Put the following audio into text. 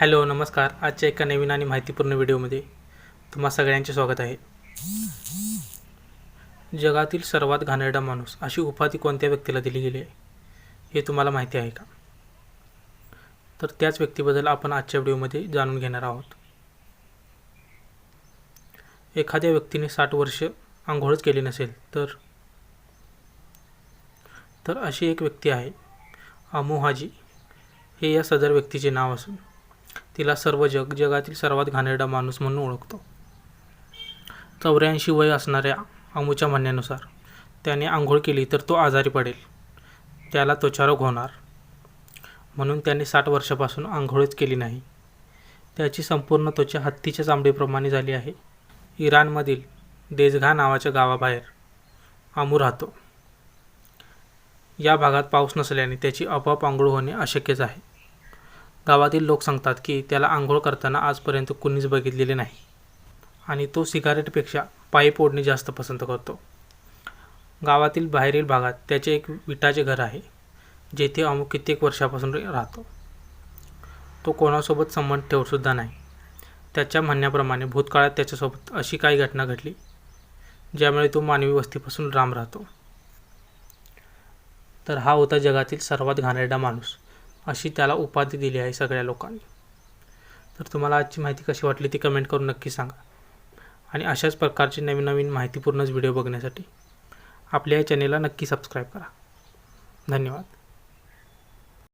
Hello नमस्कार. आजच्या एका नवीन आणि माहितीपूर्ण व्हिडिओमध्ये तुम्हा सगळ्यांचे स्वागत आहे. जगातील सर्वात घाणेरडा माणूस अशी उपाधी कोणत्या व्यक्तीला दिली गेली आहे हे तुम्हाला माहिती आहे का? तर त्याच व्यक्तीबद्दल आपण आजच्या व्हिडिओमध्ये जाणून घेणार आहोत. एखाद्या व्यक्तीने साठ वर्ष आंघोळच केली नसेल तर तर अशी एक व्यक्ती आहे अमोहाजी. हे या सदर व्यक्तीचे नाव असून तिला सर्व जग जगातील सर्वात घाणेरडा माणूस म्हणून ओळखतो. चौऱ्याऐंशी वय असणाऱ्या अमूच्या म्हणण्यानुसार त्याने आंघोळ केली तर तो आजारी पडेल. त्याला त्वचारोग होणार. म्हणून त्याने साठ वर्षापासून आंघोळच केली नाही. त्याची संपूर्ण त्वचा हत्तीच्या चामडीप्रमाणे झाली आहे. इराणमधील देजघा नावाच्या गावाबाहेर आमू राहतो. या भागात पाऊस नसल्याने त्याची आपोआप आंघोळ होणे अशक्यच आहे. गावातील लोक सांगतात की त्याला आंघोळ करताना आजपर्यंत कुणीच बघितलेले नाही. आणि तो सिगारेटपेक्षा पाईप ओढणे जास्त पसंत करतो. गावातील बाहेरील भागात त्याचे एक विटाचे घर आहे जेथे अमुक कित्येक वर्षापासून राहतो. तो कोणासोबत संबंध ठेवसुद्धा नाही. त्याच्या म्हणण्याप्रमाणे भूतकाळात त्याच्यासोबत अशी काही घटना घडली ज्यामुळे तो मानवी वस्तीपासून लांब राहतो. तर हा होता जगातील सर्वात घाणेरडा माणूस. अशी त्याला उपाधी दिली आहे सगळ्या लोकांनी. तर तुम्हाला आजची माहिती कशी वाटली ती कमेंट करून नक्की सांगा. आणि अशाच प्रकारचे नवीन नवीन माहितीपूर्णच व्हिडिओ बघण्यासाठी आपल्या या चॅनेलला नक्की सबस्क्राईब करा. धन्यवाद.